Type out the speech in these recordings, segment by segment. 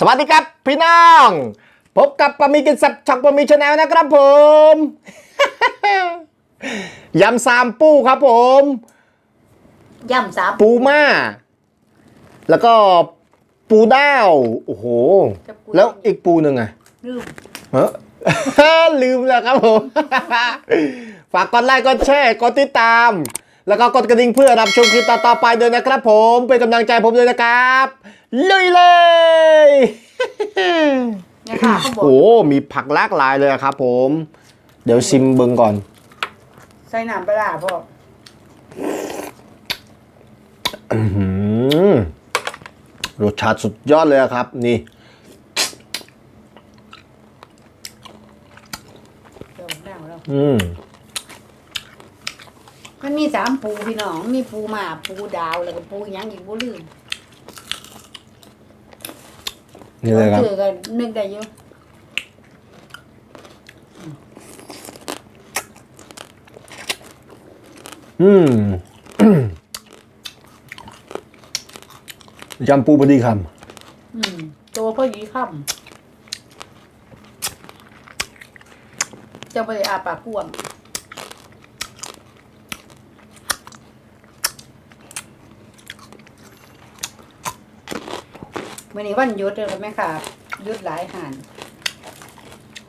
สวัสดีครับ พี่น้อง พบกับปามีกินสับช่องปามีชาแนลนะครับผมยำสามปูครับผมย่ำสามปูม่าแล้วก็ปูดาวโอ้โห แล้วอีกปูหนึ่งอะลืมเฮ้อลืมแล้วครับผม ฝากกดไลค์กดแชร์กดติดตาม แล้วก็กดกระดิ่งเพื่อรับชมคลิปต่อๆไปด้วยนะครับผมเป็นกำลังใจผมด้วยนะครับลุยเลยเนี่ยค่ะเขาบอกโอ้มีผักหลากหลายเลยครับผม เดี๋ยวซิมเบิงก่อน ใส่น้ำปลาร้าพ่ออื้อหือรสชาติสุดยอดเลยครับ นี่เดี๋ยวนั่งแล้ว อืม มันมีสามปูพี่น้อง มีปูหมาปูดาวแล้วก็ปูหยังอีกบ่ลืมนี่เลยครับเจอกันนึกได้อยู่อืมยำปูพอดีคอืมตัวพ่อยีค่ำเจ้าไปอาปากกวาง วันนี้วันหยุดเลยแม่ค่ะหยุดหลายหัน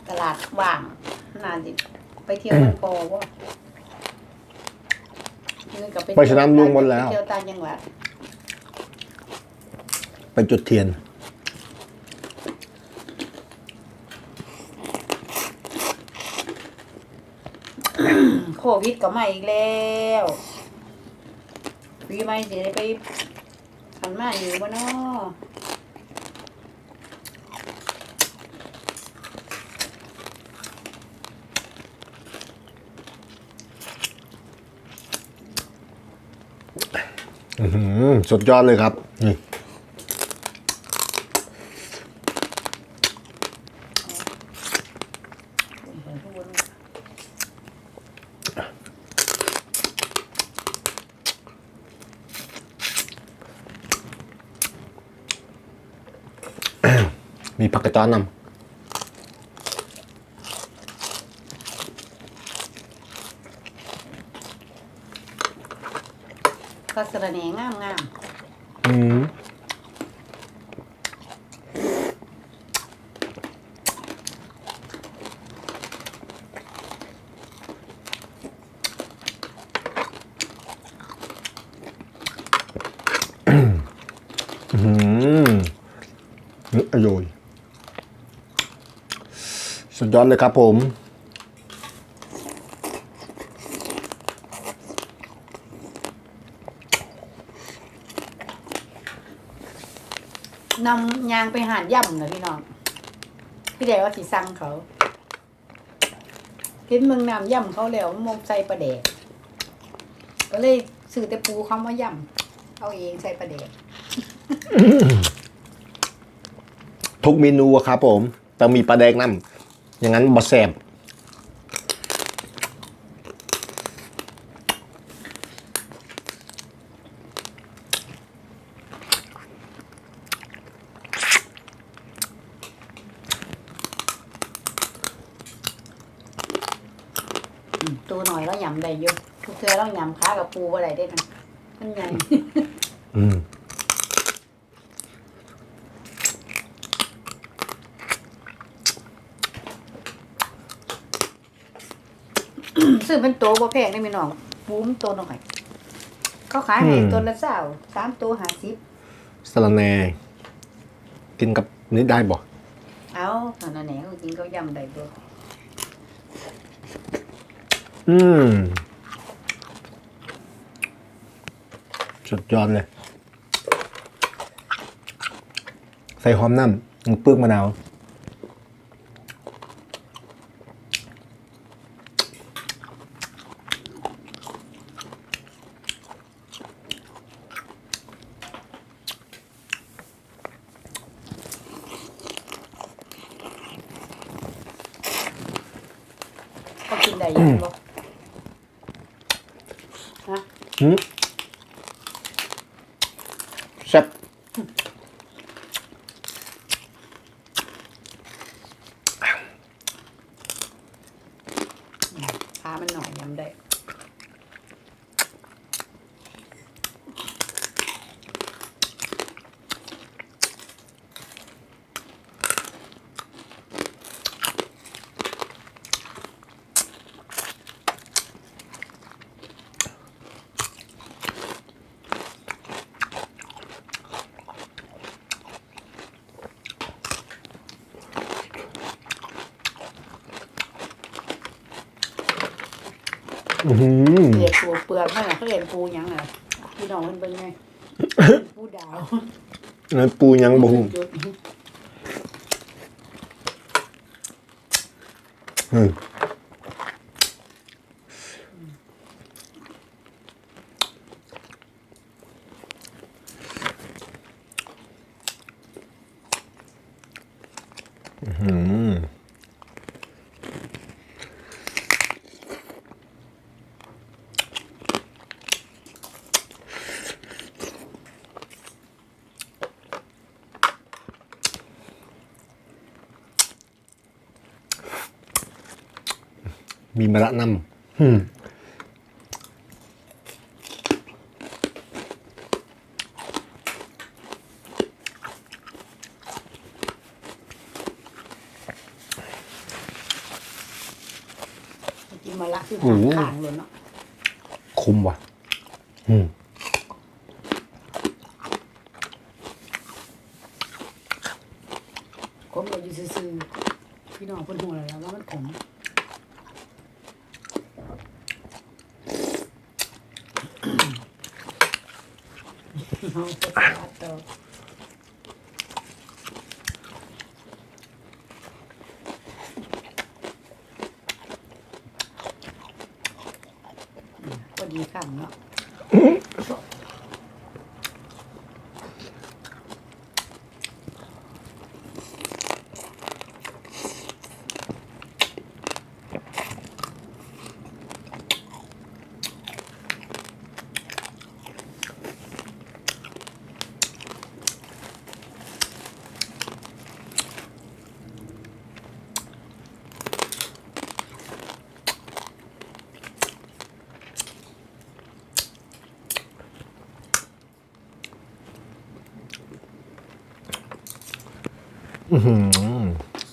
ตลาดว่าง นานจิไปเที่ยวมันพอว่าำไปสนามลุงหมดแล้วเที่ยวต่างจังหวัดไปจุดเทียนโควิดก็มาอีกแล้วปีใหม่สิได้ไปหันมาอยู่บ่เนาะ อื้อหือ สุดยอดเลยครับนี่มีผักกระจอนน ก็สระแหนงามงามำอืมอืมนี่อร่อยสุดยอดเลยครับผม นำยางไปหานย่ำนะพี่น้อง พี่แดว่าสิสั่งเขาเห็นมืองนำย่ำเขาแล้วมงใส่ปลาแดกก็เลยซื้อแต่ปูเขามาย่ำเอาเองใส่ปลาแดกทุกเมนูอะครับผมต้องมีปลาแดกน้ำอย่างนั้นบะแซบ หน่อยแล้วยำได้เยอะทุกเทือต้องยำขากับปูอะไรได้นะมันใหญ่อืมซื้อเป็นตัวบ่แพงได้พี่น้องปูมนตัวหน่อยเขาขายให้ตัวละเศร้าสามตัวห้าสิบสลัดแหนกินกับนี่ได้บ่เอาขนาดไหนเขากินเขายำได้ตัว อืมสุดยอดเลย ใส่หอมน้ำยังเปลือกมะนาวกินได้ยังบ่ ฮะ หืมแซ่บ อื้อหือเปลือกปูเปลือกมันน่ะเขาเรียนปูหยังอะพี่น้องมันเป็นไงปูดาวนั่นปูยังบุงจุดอืม มีมะระนำอืมกินมาละคือข้างข้างเลยเนาะคุ้มว่ะ อืมขมเราอยู่ซื่อๆพี่น้องคนหัวแล้วว่ามันขม เอาไปทอดต่อพอดีคำเนาะ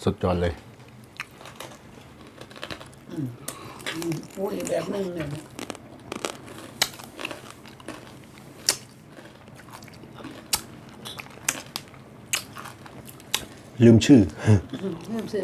สุดยอดเลยปูอีกแบบหนึงเลยนะลืมชื่อเริ่มซื้อ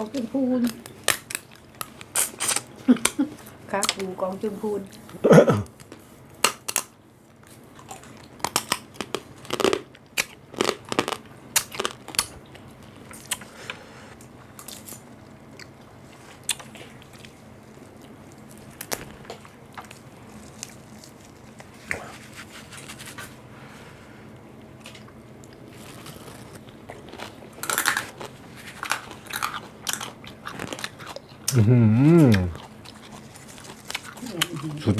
องจุนพูนครับปูกองจุนพูน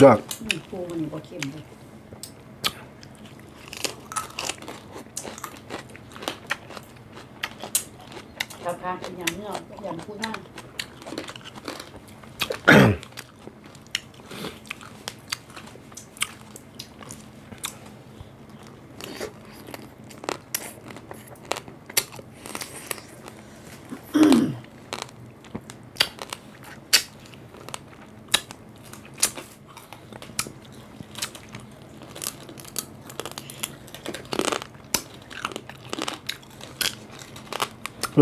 ยอดปูมันก็เค็มเลยราคาเป็นอย่างเนื้ออย่างพูนั่ง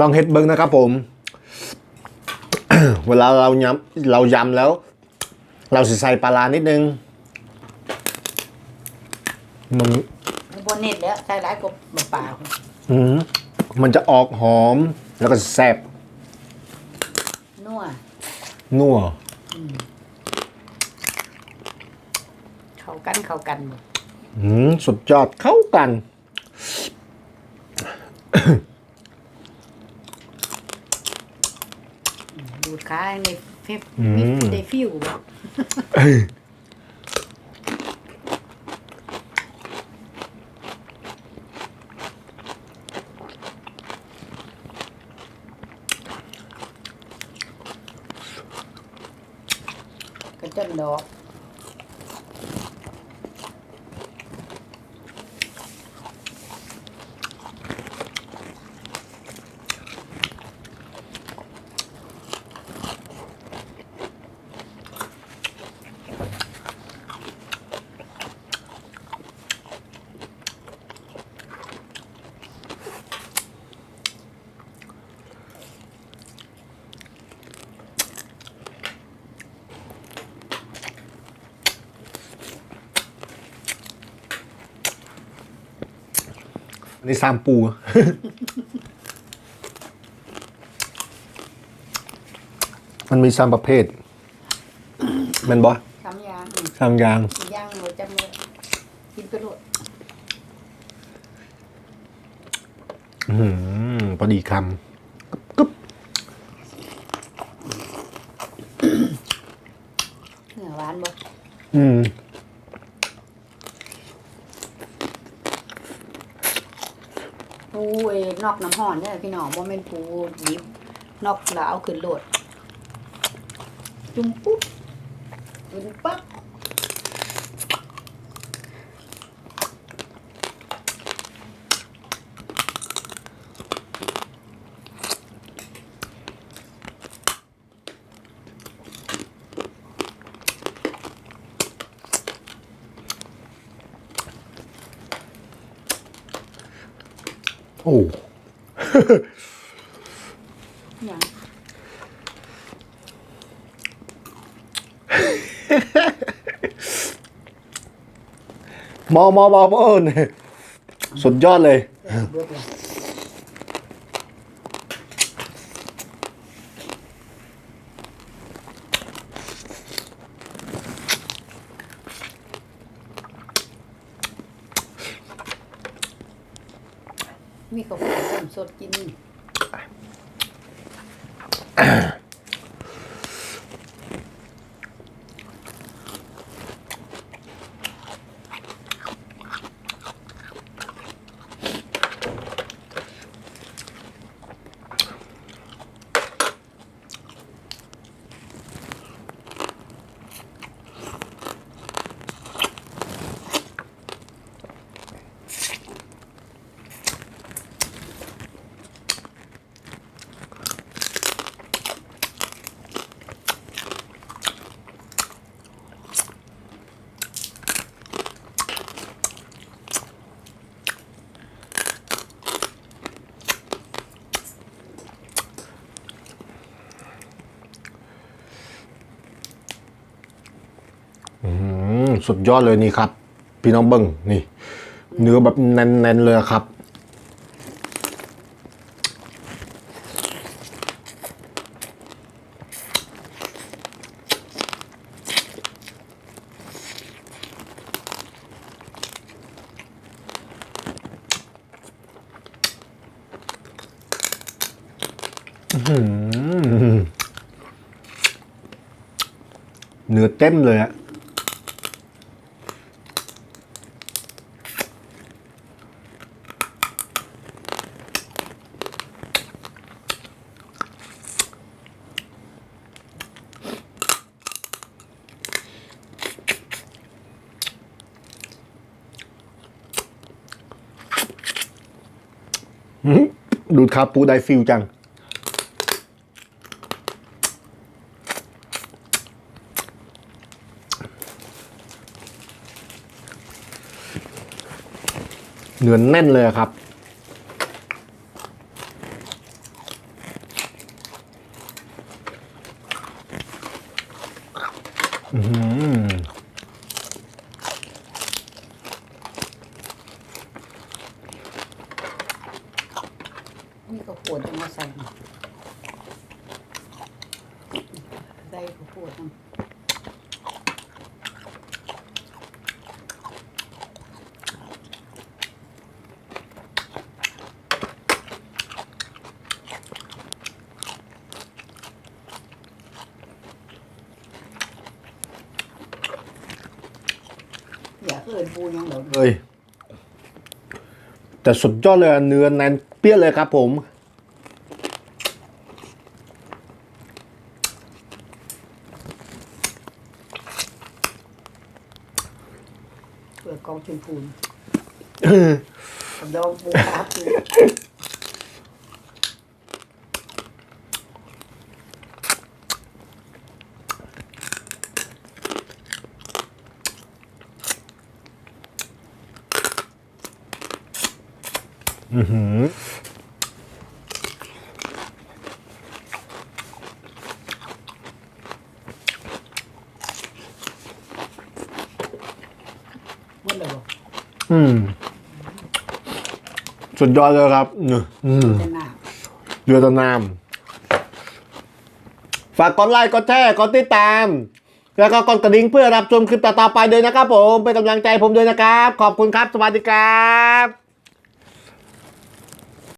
ลองเฮ็ดเบิ้งนะครับผม เวลาเรายำเรายำแล้ว เราสิใส่ปลาร้านิดนึงมัน บนเน็ตแล้วใส่ร้ายกบเปล่าอืมมันจะออกหอม แล้วก็แซ่บๆนัวนัวเข้ากันเข้ากันหมด อืมสุดยอดเข้ากัน ดูดขาในเฟบอืม มีได้ฟิวบ่กระจนดอก อันนี้ซามปู มันมีซามประเภทแมันบอสามอย่างซามยางสี่อย่างหมดจำเลยกินไปโลดอื้อหือพอดีคำกึ๊บเนื้อหวานบ่อืม ปูเอ้ นอกน้ำห่อนเนี่ยพี่น้องบ่แม่นปูดิบนอกแล้วเอาขึ้นโหลด จุ่มปุ๊บขึ้นปั๊บโอ้ อย่างมอมอมอมอเนี่ยสุดยอดเลย เบิดเลย สุดยอดเลยนี่ครับ พี่น้องเบิ้งนี่ เนื้อแบบแน่นๆเลยครับเนื้อเต็มเลยอะ ดูดคาปูได้ฟิลจังเนื้อแน่นเลยครับ นี่ก็ขวดจะมาใส่ใส่ก็ปวดนะเอ้ยแต่สุดยอดเลยเนื้อแน่น เปี้ยเลยครับผม เปิดกองชมพูดองปูปลา อื้อหือหมดเลยบ่อืม สุดยอดเลยครับ อืมอืมแต่หน้าเรือตะนาม ฝากกดไลค์กดแชร์กดติดตาม แล้วก็กดกระดิ่งเพื่อรับชมคลิปต่อๆไปด้วยนะครับผม เป็นกำลังใจผมด้วยนะครับ ขอบคุณครับ สวัสดีครับ